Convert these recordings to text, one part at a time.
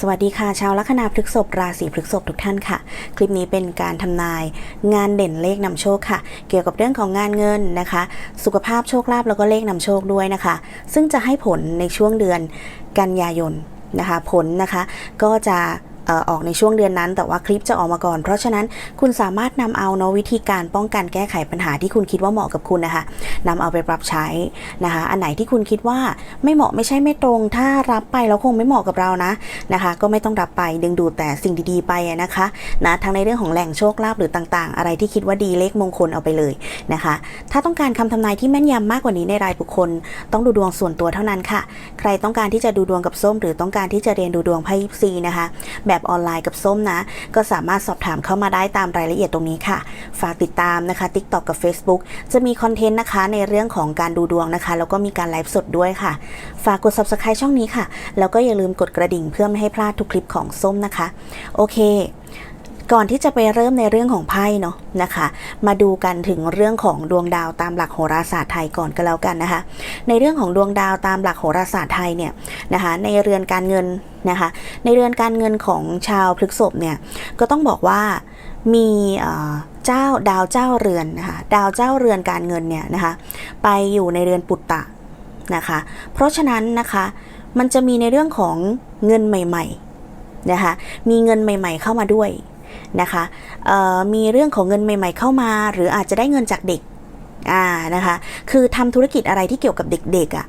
สวัสดีค่ะ ชาวลัคนาพฤกษภราศีพฤกษภทุกท่านค่ะ คลิปนี้เป็นการทำนายงานเด่นเลขนำโชคค่ะ เกี่ยวกับเรื่องของงานเงินนะคะ สุขภาพโชคลาภแล้วก็เลขนำโชคด้วยนะคะ ซึ่งจะให้ผลในช่วงเดือนกันยายนนะคะ ผลนะคะก็จะ ออกในช่วงเดือนนั้น แต่ว่าคลิปจะออกมาก่อน เพราะฉะนั้นคุณสามารถนำเอาเนาะวิธีการป้องกันแก้ไขปัญหาที่คุณคิดว่าเหมาะกับคุณนะคะนำเอาไปปรับใช้นะคะ อันไหนที่คุณคิดว่าไม่เหมาะไม่ใช่ไม่ตรง ถ้ารับไปแล้วคงไม่เหมาะกับเรานะนะคะ ก็ไม่ต้องรับไปดึงดูดแต่สิ่งดีๆไปนะคะนะทั้งในเรื่องของแหล่งโชคลาภหรือต่างๆ อะไรที่คิดว่าดีเลขมงคลเอาไปเลยนะคะ ถ้าต้องการคำทำนายที่แม่นยำมากกว่านี้ในรายบุคคล ต้องดูดวงส่วนตัวเท่านั้นค่ะ ใครต้องการที่จะดูดวงกับส้ม หรือต้องการที่จะเรียนดูดวงไพ่ยิปซีนะคะแบบออนไลน์กับส้มนะ ก็สามารถสอบถามเข้ามาได้ตามรายละเอียดตรงนี้ค่ะ ฝากติดตามนะคะ TikTok กับ Facebook จะมีคอนเทนต์นะคะในเรื่องของการดูดวงนะคะ แล้วก็มีการไลฟ์สดด้วยค่ะ ฝากกด Subscribe ช่องนี้ค่ะ แล้วก็อย่าลืมกดกระดิ่งเพื่อไม่ให้พลาดทุกคลิปของส้มนะคะ โอเค ก่อนที่จะไปเริ่มในเรื่องของไพ่เนาะนะคะ มาดูกันถึงเรื่องของดวงดาวตามหลักโหราศาสตร์ไทยก่อนก็แล้วกันนะคะ ในเรื่องของดวงดาวตามหลักโหราศาสตร์ไทยเนี่ยนะคะในเรือนการเงินนะคะในเรือนการเงินของชาวพฤษภเนี่ยก็ต้องบอกว่ามีเอ่อเจ้าดาวเจ้าเรือนนะคะดาวเจ้าเรือนการเงินเนี่ยนะคะไปอยู่ในเรือนปุตตะนะคะเพราะฉะนั้นนะคะมันจะมีในเรื่องของเงินใหม่ๆนะคะมีเงินใหม่ๆเข้ามาด้วย นะคะมีเรื่องของเงินใหม่ ๆ เข้ามา หรืออาจจะได้เงินจากเด็กอ่านะคะคือทำธุรกิจอะไรที่เกี่ยวกับเด็กๆอะ่ะ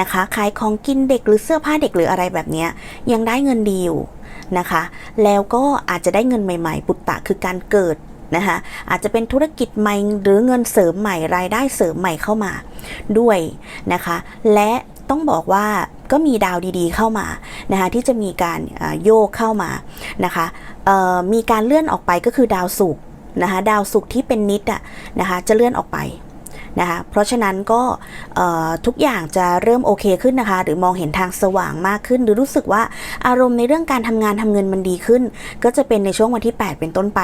นะคะขายของกินเด็กหรือเสื้อผ้าเด็กหรืออะไรแบบนี้ยยังได้เงินดีอยู่นะคะ แล้วก็อาจจะได้เงินใหม่ ๆ ปุตตะคือการเกิดนะคะอาจจะเป็นธุรกิจใหม่หรือเงินเสริมใหม่รายได้เสริมใหม่เข้ามาด้วยนะคะ และ ต้องบอกว่าก็มีดาวดีๆเข้ามานะคะที่จะมีการโยกเข้ามานะคะมีการเลื่อนออกไปก็คือดาวศุกร์นะคะดาวศุกร์ที่เป็นนิดอะนะคะจะเลื่อนออกไปนะคะเพราะฉะนั้นก็ทุกอย่างจะเริ่มโอเคขึ้นนะคะ หรือมองเห็นทางสว่างมากขึ้น หรือรู้สึกว่าอารมณ์ในเรื่องการทำงานทำเงินมันดีขึ้น ก็จะเป็นในช่วงวันที่ 8 เป็นต้นไป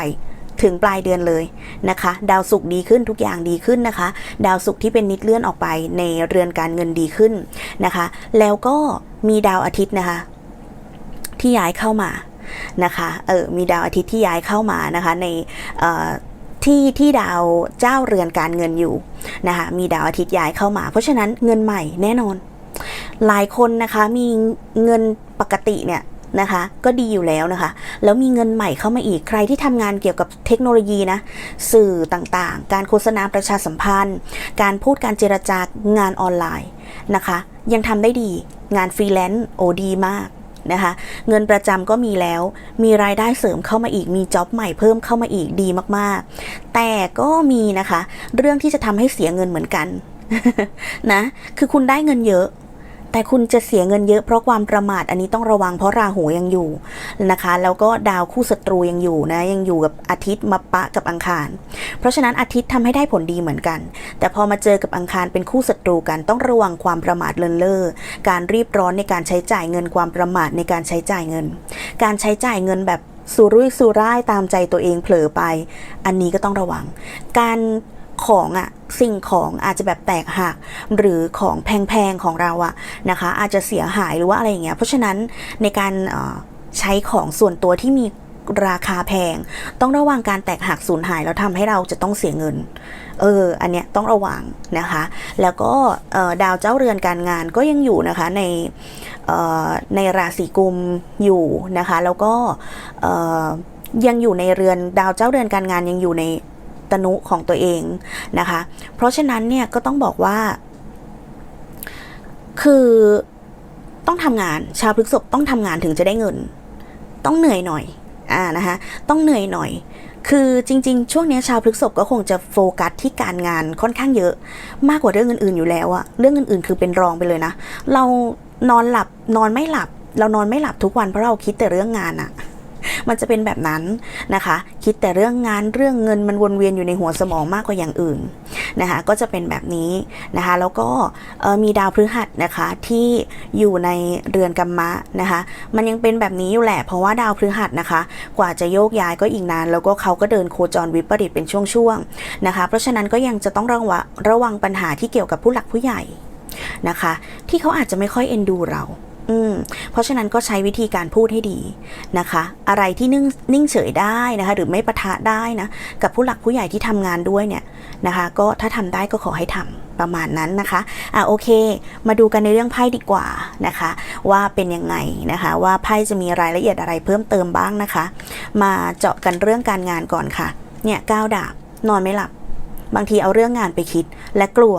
ถึงปลายเดือนเลยนะคะ ดาวศุกร์ดีขึ้นทุกอย่างดีขึ้นนะคะ ดาวศุกร์ที่เป็นนิดเลื่อนออกไปในเรือนการเงินดีขึ้นนะคะ แล้วก็มีดาวอาทิตย์นะคะ ที่ย้ายเข้ามานะคะเออมีดาวอาทิตย์ที่ย้ายเข้ามานะคะในที่ที่ดาวเจ้าเรือนการเงินอยู่นะคะมีดาวอาทิตย์ย้ายเข้ามา เพราะฉะนั้นเงินใหม่แน่นอน หลายคนนะคะมีเงินปกติเนี่ย นะคะ ก็ดีอยู่แล้วนะคะ แล้วมีเงินใหม่เข้ามาอีกใครที่ทำงานเกี่ยวกับเทคโนโลยีนะ สื่อต่างๆ การโฆษณาประชาสัมพันธ์ การพูดการเจรจากานออนไลน์นะคะ ยังทำได้ดีงานฟรีแลนซ์โอดีมากนะคะเงินประจำก็มีแล้ว มีรายได้เสริมเข้ามาอีก มีจ็อบใหม่เพิ่มเข้ามาอีกดีมากๆ แต่ก็มีนะคะ เรื่องที่จะทำให้เสียเงินเหมือนกันนะ คือคุณได้เงินเยอะ แต่คุณจะเสียเงินเยอะเพราะความประมาทอันนี้ต้องระวังเพราะราหูยังอยู่นะคะ แล้วก็ดาวคู่ศัตรูยังอยู่นะยังอยู่กับอาทิตย์มาปะกับอังคาร เพราะฉะนั้นอาทิตย์ทำให้ได้ผลดีเหมือนกัน แต่พอมาเจอกับอังคารเป็นคู่ศัตรูกันต้องระวังความประมาทเลินเล่อการรีบร้อนในการใช้จ่ายเงินความประมาทในการใช้จ่ายเงิน การใช้จ่ายเงินแบบสุรุ่ยสุร่ายตามใจตัวเองเผลอไป อันนี้ก็ต้องระวัง การ ของอะสิ่งของอาจจะแบบแตกหักหรือของแพงๆของเราอะนะคะ อาจจะเสียหายหรือว่าอะไรอย่างเงี้ยเพราะฉะนั้นในการใช้ของส่วนตัวที่มีราคาแพง ต้องระวังการแตกหักสูญหายแล้วทำให้เราจะต้องเสียเงิน เออ อันเนี้ยต้องระวังนะคะ แล้วก็ดาวเจ้าเรือนการงานก็ยังอยู่นะคะในในราศีกุมอยู่นะคะ แล้วก็ยังอยู่ในเรือนดาวเจ้าเรือนการงานยังอยู่ใน ตนุของตัวเองนะคะ เพราะฉะนั้นเนี่ยก็ต้องบอกว่า คือต้องทำงาน ชาวพฤกษภต้องทำงานถึงจะได้เงิน ต้องเหนื่อยหน่อย อ่านะคะต้องเหนื่อยหน่อย คือจริง ๆ ช่วงนี้ชาวพฤษภก็คงจะโฟกัสที่การงานค่อนข้างเยอะ มากกว่าเรื่องอื่นๆอยู่แล้วอะเรื่องอื่นๆ คือเป็นรองไปเลยนะ เรานอนหลับนอนไม่หลับ เรานอนไม่หลับทุกวันเพราะเราคิดแต่เรื่องงานอะ มันจะเป็นแบบนั้นนะคะ คิดแต่เรื่องงานเรื่องเงินมันวนเวียนอยู่ในหัวสมองมากกว่าอย่างอื่นนะคะ ก็จะเป็นแบบนี้นะคะ แล้วก็มีดาวพฤหัสนะคะที่อยู่ในเรือนกัมมะนะคะ มันยังเป็นแบบนี้อยู่แหละ เพราะว่าดาวพฤหัสนะคะ กว่าจะโยกย้ายก็อีกนาน แล้วก็เขาก็เดินโคจรวิปริตเป็นช่วงๆนะคะ เพราะฉะนั้นก็ยังจะต้องระวังระวังปัญหาที่เกี่ยวกับผู้หลักผู้ใหญ่นะคะ ที่เขาอาจจะไม่ค่อยเอ็นดูเรา อืมเพราะฉะนั้นก็ใช้วิธีการพูดให้ดีนะคะ อะไรที่นิ่งนิ่งเฉยได้นะคะ หรือไม่ปะทะได้นะ กับผู้หลักผู้ใหญ่ที่ทำงานด้วยเนี่ยนะคะ ก็ถ้าทำได้ก็ขอให้ทำประมาณนั้นนะคะอะโอเค มาดูกันในเรื่องไพ่ดีกว่านะคะ ว่าเป็นยังไงนะคะ ว่าไพ่จะมีรายละเอียดอะไรเพิ่มเติมบ้างนะคะ มาเจาะกันเรื่องการงานก่อนค่ะ เนี่ยก้าวดาบนอนไม่หลับ บางทีเอาเรื่องงานไปคิดและกลัว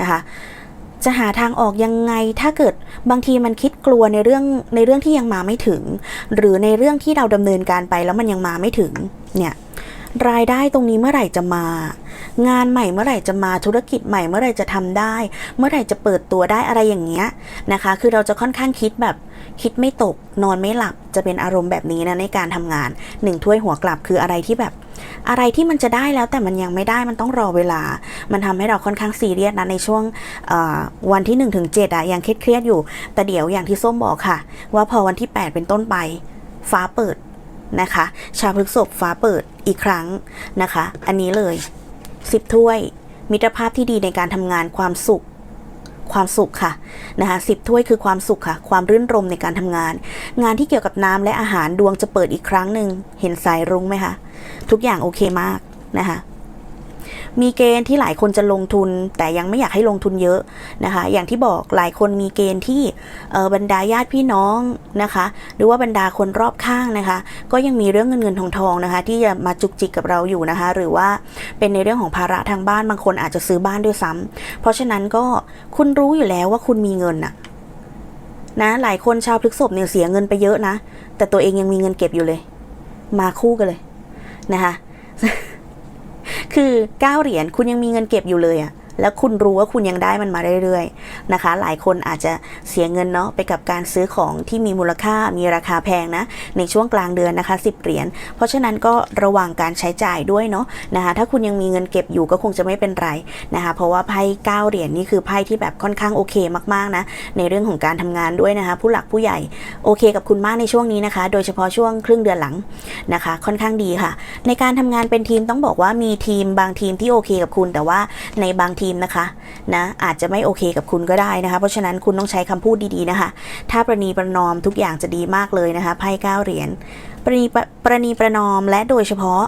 นะคะ จะหาทางออกยังไงถ้าเกิดบางทีมันคิดกลัวในเรื่องในเรื่องที่ยังมาไม่ถึง หรือในเรื่องที่เราดำเนินการไปแล้วมันยังมาไม่ถึงเนี่ยรายได้ตรงนี้เมื่อไหร่จะมา งานใหม่เมื่อไหร่จะมาธุรกิจใหม่เมื่อไหร่จะทำได้ เมื่อไหร่จะเปิดตัวได้อะไรอย่างเงี้ยนะคะ คือเราจะค่อนข้างคิดแบบคิดไม่ตกนอนไม่หลับจะเป็นอารมณ์แบบนี้นะในการทำงานหนึ่งถ้วยหัวกลับคืออะไรที่แบบ อะไรที่มันจะได้แล้วแต่มันยังไม่ได้มันต้องรอเวลา มันทำให้เราค่อนข้างซีเรียสนะในช่วงวันที่1นถึงเอะยังเครียดอยู่ แต่เดี๋ยวอย่างที่ส้มบอกค่ะ ว่าพอวันที่ 8 เป็นต้นไป ฟ้าเปิดนะคะ ชาวพฤกษภฟ้าเปิดอีกครั้งนะคะ อันนี้เลย 10 ถ้วย มิตรภาพที่ดีในการทำงานความสุขความสุขค่ะนะคะสิบถ้วยคือความสุขค่ะ ความรื่นรมในการทำงาน งานที่เกี่ยวกับน้ำและอาหารดวงจะเปิดอีกครั้งหนึ่งเห็นสายรุ้งไหมคะ ทุกอย่างโอเคมากนะคะมีเกณฑ์ที่หลายคนจะลงทุน แต่ยังไม่อยากให้ลงทุนเยอะนะคะ อย่างที่บอกหลายคนมีเกณฑ์ที่บรรดาญาติพี่น้องนะคะ หรือว่าบรรดาคนรอบข้างนะคะ ก็ยังมีเรื่องเงินเงินทองทองนะคะ ที่จะมาจุกจิกกับเราอยู่นะคะ หรือว่าเป็นในเรื่องของภาระทางบ้านบางคนอาจจะซื้อบ้านด้วยซ้ำเพราะฉะนั้นก็คุณรู้อยู่แล้วว่าคุณมีเงินอะนะหลายคนชาวพฤกษภเนี่ยเสียเงินไปเยอะนะ แต่ตัวเองยังมีเงินเก็บอยู่เลย มาคู่กันเลย นะคะ คือ9เหรียญคุณยังมีเงินเก็บอยู่เลยอะ แล้วคุณรู้ว่าคุณยังได้มันมาเรื่อยๆนะคะ หลายคนอาจจะเสียเงินเนาะไปกับการซื้อของที่มีมูลค่ามีราคาแพงนะ ในช่วงกลางเดือนนะคะ 10 เหรียญเพราะฉะนั้นก็ระวังการใช้จ่ายด้วยเนาะนะคะ ถ้าคุณยังมีเงินเก็บอยู่ก็คงจะไม่เป็นไรนะคะ เพราะว่าไพ่9เหรียญนี่คือไพ่ที่แบบค่อนข้างโอเคมากๆนะในเรื่องของการทำงานด้วยนะคะ ผู้หลักผู้ใหญ่โอเคกับคุณมากในช่วงนี้นะคะ โดยเฉพาะช่วงครึ่งเดือนหลังนะคะ ค่อนข้างดีค่ะ ในการทำงานเป็นทีมต้องบอกว่ามีทีมบางทีมที่โอเคกับคุณ แต่ว่าในบางทีมนะคะนะอาจจะไม่โอเคกับคุณก็ได้นะคะ เพราะฉะนั้นคุณต้องใช้คำพูดดีๆนะคะ ถ้าประนีประนอมทุกอย่างจะดีมากเลยนะคะไพ่เก้าเหรียญประนีประประนีประนอมและโดยเฉพาะ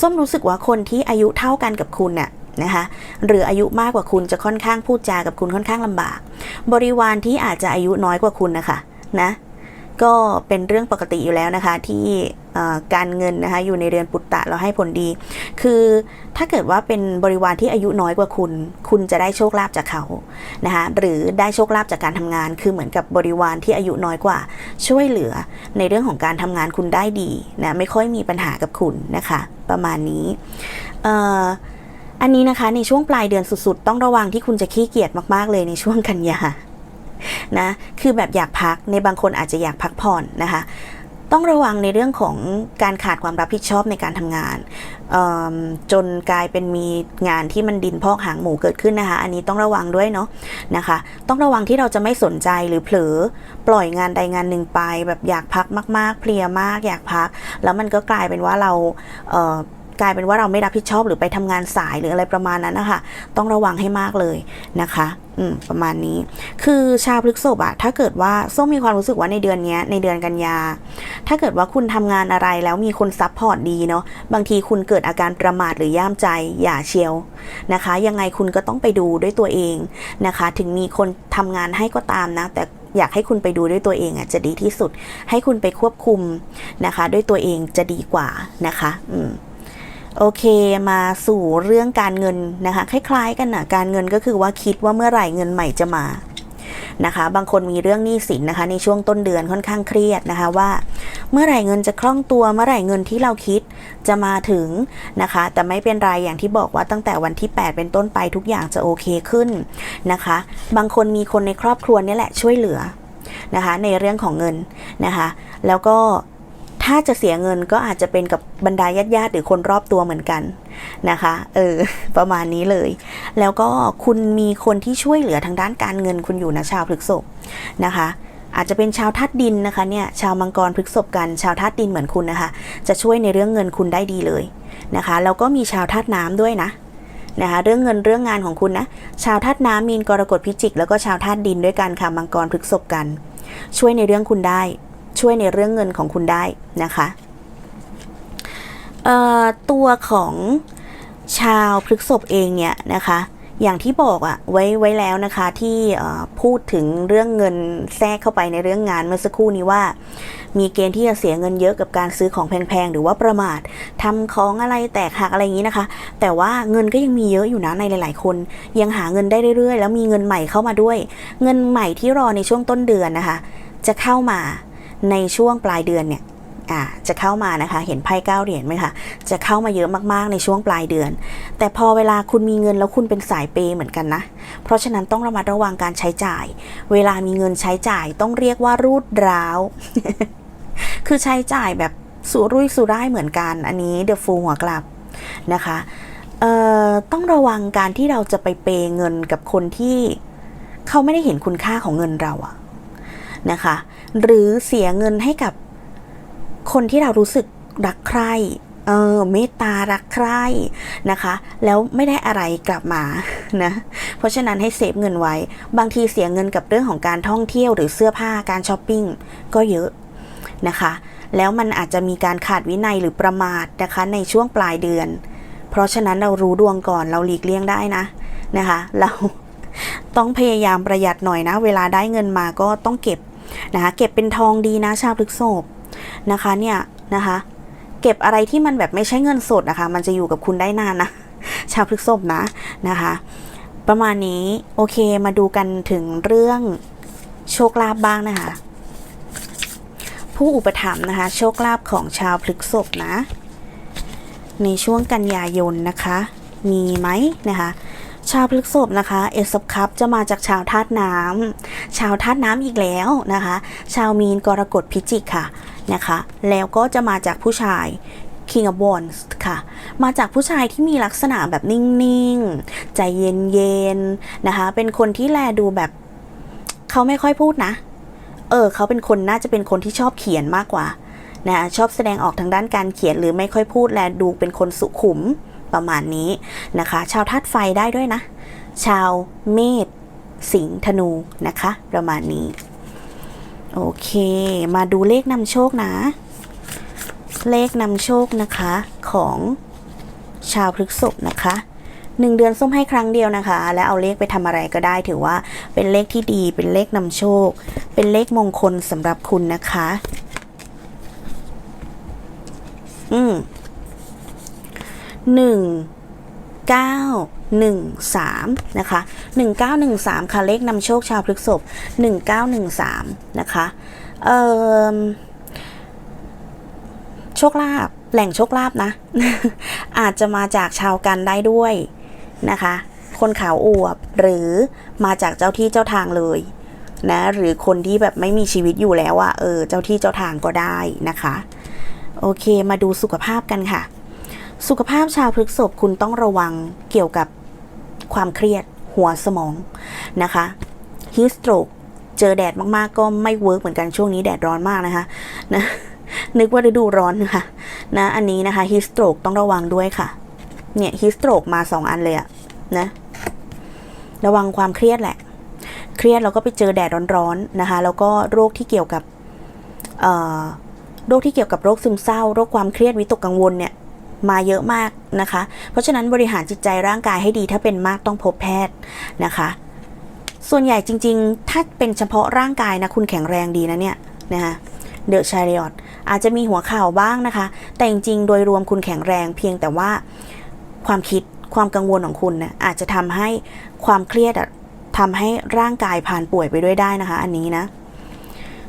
ส้มรู้สึกว่าคนที่อายุเท่ากันกับคุณน่ะนะคะหรืออายุมากกว่าคุณจะค่อนข้างพูดจากับคุณค่อนข้างลำบาก บริวารที่อาจจะอายุน้อยกว่าคุณนะคะนะ ก็เป็นเรื่องปกติอยู่แล้วนะคะ ที่การเงินนะคะอยู่ในเรือนปุตตะเราให้ผลดี คือถ้าเกิดว่าเป็นบริวารที่อายุน้อยกว่าคุณ คุณจะได้โชคลาภจากเขานะคะหรือได้โชคลาภจากการทำงาน คือเหมือนกับบริวารที่อายุน้อยกว่า ช่วยเหลือในเรื่องของการทำงานคุณได้ดีนะไม่ค่อยมีปัญหากับคุณนะคะ ประมาณนี้อันนี้นะคะในช่วงปลายเดือนสุดๆ ต้องระวังที่คุณจะขี้เกียจมากๆเลยในช่วงกันยา นะคือแบบอยากพักในบางคนอาจจะอยากพักผ่อนนะคะต้องระวังในเรื่องของการขาดความรับผิดชอบในการทำงาน จนกลายเป็นมีงานที่มันดินพอกหางหมูเกิดขึ้นนะคะ อันนี้ต้องระวังด้วยเนาะนะคะ ต้องระวังที่เราจะไม่สนใจหรือเผลอปล่อยงานใดงานหนึ่งไป แบบอยากพักมาก ๆ เพลียมาก อยากพัก แล้วมันก็กลายเป็นว่าเราเกลายเป็นว่าเราไม่รับผิดชอบหรือไปทำงานสายหรืออะไรประมาณนั้นนะคะต้องระวังให้มากเลยนะคะอืมประมาณนี้ คือชาวพฤกษบอะถ้าเกิดว่าส้มมีความรู้สึกว่าในเดือนนี้ในเดือนกันยา ถ้าเกิดว่าคุณทำงานอะไรแล้วมีคนซัพพอร์ตดีเนาะบางทีคุณเกิดอาการประมาทหรือย่ามใจอย่าเชียวนะคะ ยังไงคุณก็ต้องไปดูด้วยตัวเองนะคะ ถึงมีคนทำงานให้ก็ตามนะ แต่อยากให้คุณไปดูด้วยตัวเองอะจะดีที่สุด ให้คุณไปควบคุมนะคะ ด้วยตัวเองจะดีกว่านะคะ อืม โอเคมาสู่เรื่องการเงินนะคะ คล้ายๆ กันนะการเงินก็คือว่าคิดว่าเมื่อไหร่เงินใหม่จะมานะคะ บางคนมีเรื่องหนี้สินนะคะ ในช่วงต้นเดือนค่อนข้างเครียดนะคะว่า เมื่อไหร่เงินจะคล่องตัวเมื่อไหร่เงินที่เราคิดจะมาถึงนะคะ แต่ไม่เป็นไรอย่างที่บอกว่าตั้งแต่วันที่ 8 เป็นต้นไปทุกอย่างจะโอเคขึ้นนะคะ บางคนมีคนในครอบครัวนี่แหละช่วยเหลือนะคะ ในเรื่องของเงินนะคะ แล้วก็ ถ้าจะเสียเงินก็อาจจะเป็นกับบรรดาญาติญาติๆหรือคนรอบตัวเหมือนกันนะคะ เออ ประมาณนี้เลย แล้วก็คุณมีคนที่ช่วยเหลือทางด้านการเงินคุณอยู่นะชาวพฤกษภนะคะ อาจจะเป็นชาวธาตุดินนะคะเนี่ยชาวมังกรพฤกษภกันชาวธาตุดินเหมือนคุณนะคะ จะช่วยในเรื่องเงินคุณได้ดีเลยนะคะ แล้วก็มีชาวธาตุน้ำด้วยนะนะคะเรื่องเงินเรื่องงานของคุณนะชาวธาตุน้ำมีนกรกฎพิจิก แล้วก็ชาวธาตุดินด้วยกันค่ะมังกรพฤกษบกัน ช่วยในเรื่องคุณได้ ช่วยในเรื่องเงินของคุณได้นะคะตัวของชาวพฤกษบเองเนี่ยนะคะ อย่างที่บอกอะไว้ไว้แล้วนะคะที่พูดถึงเรื่องเงินแทรกเข้าไปในเรื่องงานเมื่อสักครู่นี้ว่า มีเกณฑ์ที่จะเสียเงินเยอะกับการซื้อของแพงๆ หรือว่าประมาททำของอะไรแตกหักอะไรอย่างนี้นะคะ แต่ว่าเงินก็ยังมีเยอะอยู่นะในหลาย ๆ คน ยังหาเงินได้เรื่อยๆ แล้วมีเงินใหม่เข้ามาด้วย เงินใหม่ที่รอในช่วงต้นเดือนนะคะ จะเข้ามา ในช่วงปลายเดือนเนี่ยจะเข้ามานะคะเห็นไพ่เก้าเหรียญไหมคะจะเข้ามาเยอะมากๆในช่วงปลายเดือน แต่พอเวลาคุณมีเงินแล้วคุณเป็นสายเปย์เหมือนกันนะ เพราะฉะนั้นต้องระมัดระวังการใช้จ่าย เวลามีเงินใช้จ่ายต้องเรียกว่ารูดร้าว คือใช้จ่ายแบบสุรุ่ยสุร่ายเหมือนกัน อันนี้เดอะฟูหัวกลับนะคะต้องระวังการที่เราจะไปเปย์เงินกับคนที่เขาไม่ได้เห็นคุณค่าของเงินเราอะนะคะ หรือเสียเงินให้กับคนที่เรารู้สึกรักใคร่เออเมตตารักใคร่นะคะ แล้วไม่ได้อะไรกลับมานะเพราะฉะนั้นให้เซฟเงินไว้ บางทีเสียเงินกับเรื่องของการท่องเที่ยวหรือเสื้อผ้าการช้อปปิ้งก็เยอะนะคะ แล้วมันอาจจะมีการขาดวินัยหรือประมาทนะคะ ในช่วงปลายเดือน เพราะฉะนั้นเรารู้ดวงก่อนเราหลีกเลี่ยงได้นะนะคะ เราต้องพยายามประหยัดหน่อยนะ เวลาได้เงินมาก็ต้องเก็บ นะคะเก็บเป็นทองดีนะชาวพฤกษบนะคะเนี่ยนะคะเก็บอะไรที่มันแบบไม่ใช่เงินสดนะคะ มันจะอยู่กับคุณได้นานนะชาวพฤกษบนะนะคะ ประมาณนี้โอเคมาดูกันถึงเรื่องโชคลาภบ้างนะคะ ผู้อุปถัมภ์นะคะ โชคลาภของชาวพฤกษบนะ ในช่วงกันยายนนะคะ มีไหมนะคะ ชาวพฤกษบนะคะเอสคัพจะมาจากชาวธาตุน้ำชาวธาตุน้ำอีกแล้วนะคะ ชาวมีนกรกฎพิจิกค่ะนะคะ แล้วก็จะมาจากผู้ชาย King of Wands ค่ะ มาจากผู้ชายที่มีลักษณะแบบนิ่ง ๆ ใจเย็น ๆ นะคะ เป็นคนที่แลดูแบบ เขาไม่ค่อยพูดนะ เออ เขาเป็นคนน่าจะเป็นคนที่ชอบเขียนมากกว่านะชอบแสดงออกทางด้านการเขียนหรือไม่ค่อยพูดแลดูเป็นคนสุขุม ประมาณนี้นะคะ ชาวธาตุไฟได้ด้วยนะ ชาวเมษสิงห์ธนูนะคะ ประมาณนี้ โอเค มาดูเลขนำโชคนะ เลขนำโชคนะคะของชาวพฤกษภนะคะหนึ่งเดือนส้มให้ครั้งเดียวนะคะ แล้วเอาเลขไปทำอะไรก็ได้ถือว่าเป็นเลขที่ดีเป็นเลขนำโชค เป็นเลขมงคลสำหรับคุณนะคะ อืม หนึ่งเก้าหนึ่งสามนะคะหนึ่งเก้าหนึ่งสามค่ะ เลขนำโชคชาวพฤษภหนึ่งเก้าหนึ่งสามนะคะเอ่อโชคลาภแหล่งโชคลาภนะ อาจจะมาจากชาวกันได้ด้วยนะคะ คนขาวอวบหรือมาจากเจ้าที่เจ้าทางเลยนะหรือคนที่แบบไม่มีชีวิตอยู่แล้วอะเออเจ้าที่เจ้าทางก็ได้นะคะ โอเคมาดูสุขภาพกันค่ะ สุขภาพชาวพฤกษภคุณต้องระวังเกี่ยวกับความเครียดหัวสมองนะคะฮิสโตรกเจอแดดมากๆ ก็ไม่เวิร์กเหมือนกันช่วงนี้แดดร้อนมากนะคะนะนึกว่าฤดูร้อนนะคะนะอันนี้นะคะฮิสโตรกต้องระวังด้วยค่ะ เนี่ยฮิสโตรกมาสองอันเลยอะนะระวังความเครียดแหละ เครียดแล้วก็ไปเจอแดดร้อนๆนะคะแล้วก็โรคที่เกี่ยวกับโรคที่เกี่ยวกับโรคซึมเศร้า โรคความเครียดวิตกกังวลเนี่ย มาเยอะมากนะคะ เพราะฉะนั้นบริหารจิตใจร่างกายให้ดีถ้าเป็นมากต้องพบแพทย์นะคะ ส่วนใหญ่จริง ๆ ถ้าเป็นเฉพาะร่างกายนะคุณแข็งแรงดีนะเนี่ยนะคะเดอะชาริออตอาจจะมีหัวข่าวบ้างนะคะ แต่จริงๆ โดยรวมคุณแข็งแรงเพียงแต่ว่าความคิดความกังวลของคุณนะอาจจะทำให้ความเครียดทำให้ร่างกายผ่านป่วยไปด้วยได้นะคะ อันนี้นะ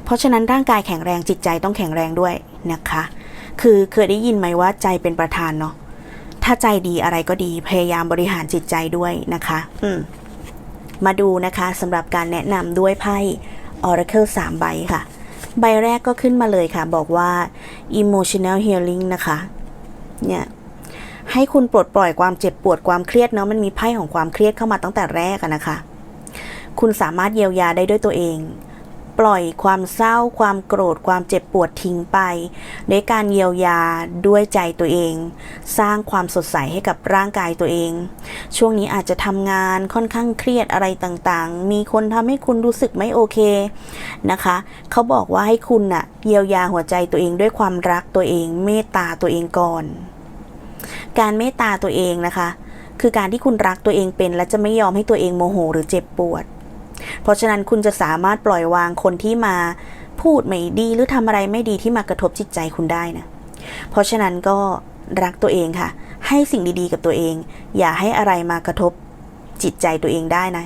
เพราะฉะนั้นร่างกายแข็งแรงจิตใจต้องแข็งแรงด้วยนะคะ คือเคยได้ยินไหมว่าใจเป็นประธานเนาะถ้าใจดีอะไรก็ดีพยายามบริหารจิตใจด้วยนะคะ อืมมาดูนะคะสำหรับการแนะนำด้วยไพ่ Oracle 3 ใบค่ะ ใบแรกก็ขึ้นมาเลยค่ะ บอกว่า emotional healing นะคะ เนี่ย ให้คุณปลดปล่อยความเจ็บปวดความเครียดเนาะมันมีไพ่ของความเครียดเข้ามาตั้งแต่แรกนะคะ คุณสามารถเยียวยาได้ด้วยตัวเอง ปล่อยความเศร้า ความโกรธ ความเจ็บปวดทิ้งไปด้วยการเยียวยาด้วยใจตัวเอง สร้างความสดใสให้กับร่างกายตัวเอง ช่วงนี้อาจจะทำงานค่อนข้างเครียดอะไรต่างๆ มีคนทำให้คุณรู้สึกไม่โอเคนะคะ เขาบอกว่าให้คุณน่ะเยียวยาหัวใจตัวเองด้วยความรักตัวเอง เมตตาตัวเองก่อน การเมตตาตัวเองนะคะ คือการที่คุณรักตัวเองเป็น และจะไม่ยอมให้ตัวเองโมโหหรือเจ็บปวด เพราะฉะนั้นคุณจะสามารถปล่อยวางคนที่มาพูดไม่ดีหรือทำอะไรไม่ดีที่มากระทบจิตใจคุณได้นะ เพราะฉะนั้นก็รักตัวเองค่ะ ให้สิ่งดีๆกับตัวเอง อย่าให้อะไรมากระทบจิตใจตัวเองได้นะ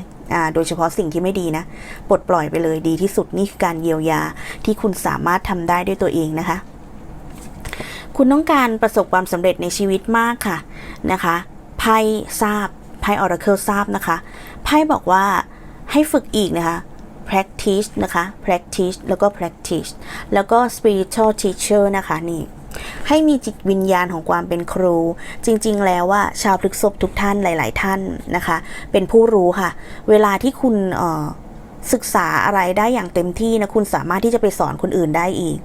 โดยเฉพาะสิ่งที่ไม่ดีนะ ปลดปล่อยไปเลยดีที่สุดนี่คือการเยียวยาที่คุณสามารถทำได้ด้วยตัวเองนะคะ คุณต้องการประสบความสำเร็จในชีวิตมากค่ะนะคะ ไพ่ทราบ ไพ่ออราเคิลทราบนะคะ ไพ่บอกว่า ให้ฝึกอีกนะคะ practice นะคะ practice แล้วก็ practice แล้วก็ spiritual teacher นะคะนี่ให้มีจิตวิญญาณของความเป็นครู จริงๆ แล้วว่าชาวพฤกษบทุกท่านหลาย ๆ ท่านนะคะ เป็นผู้รู้ค่ะ เวลาที่คุณศึกษาอะไรได้อย่างเต็มที่นะคุณสามารถที่จะไปสอนคนอื่นได้อีก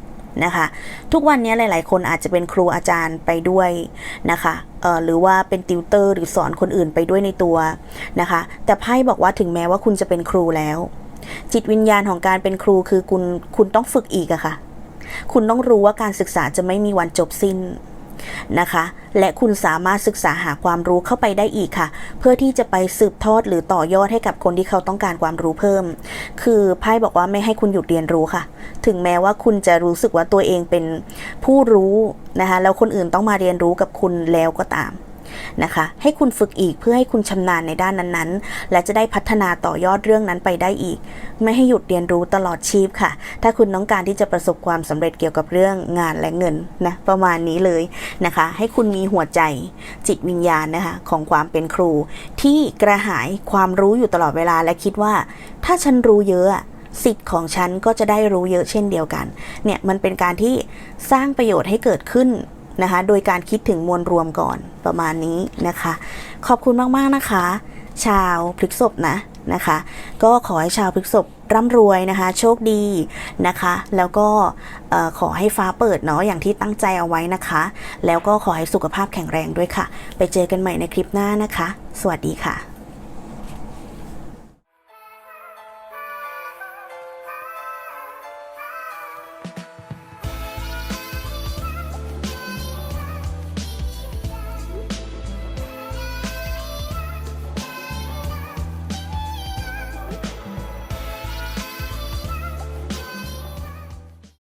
นะคะ ทุกวันนี้หลาย ๆ คนอาจจะเป็นครูอาจารย์ไปด้วยนะคะเอ่อหรือว่าเป็นติวเตอร์หรือสอนคนอื่นไปด้วยในตัวนะคะ แต่ไพ่บอกว่าถึงแม้ว่าคุณจะเป็นครูแล้ว จิตวิญญาณของการเป็นครูคือคุณคุณต้องฝึกอีกอะค่ะ คุณต้องรู้ว่าการศึกษาจะไม่มีวันจบสิ้น นะคะ และคุณสามารถศึกษาหาความรู้เข้าไปได้อีกค่ะ เพื่อที่จะไปสืบทอดหรือต่อยอดให้กับคนที่เขาต้องการความรู้เพิ่ม คือไพ่บอกว่าไม่ให้คุณหยุดเรียนรู้ค่ะ ถึงแม้ว่าคุณจะรู้สึกว่าตัวเองเป็นผู้รู้นะคะแล้วคนอื่นต้องมาเรียนรู้กับคุณแล้วก็ตาม นะคะ ให้คุณฝึกอีกเพื่อให้คุณชำนาญในด้านนั้นๆ และจะได้พัฒนาต่อยอดเรื่องนั้นไปได้อีก ไม่ให้หยุดเรียนรู้ตลอดชีพค่ะ ถ้าคุณต้องการที่จะประสบความสำเร็จเกี่ยวกับเรื่องงานและเงินนะประมาณนี้เลยนะคะ ให้คุณมีหัวใจจิตวิญญาณนะคะของความเป็นครู ที่กระหายความรู้อยู่ตลอดเวลาและคิดว่า ถ้าฉันรู้เยอะสิทธิ์ของฉันก็จะได้รู้เยอะเช่นเดียวกัน เนี่ยมันเป็นการที่สร้างประโยชน์ให้เกิดขึ้น นะคะ โดยการคิดถึงมวลรวมก่อนประมาณนี้นะคะ ขอบคุณมากๆนะคะ ชาวพฤกษบนะนะคะ ก็ขอให้ชาวพฤกษบร่ำรวยนะคะ โชคดีนะคะ แล้วก็ขอให้ฟ้าเปิดเนาะอย่างที่ตั้งใจเอาไว้นะคะ แล้วก็ขอให้สุขภาพแข็งแรงด้วยค่ะ ไปเจอกันใหม่ในคลิปหน้านะคะ สวัสดีค่ะ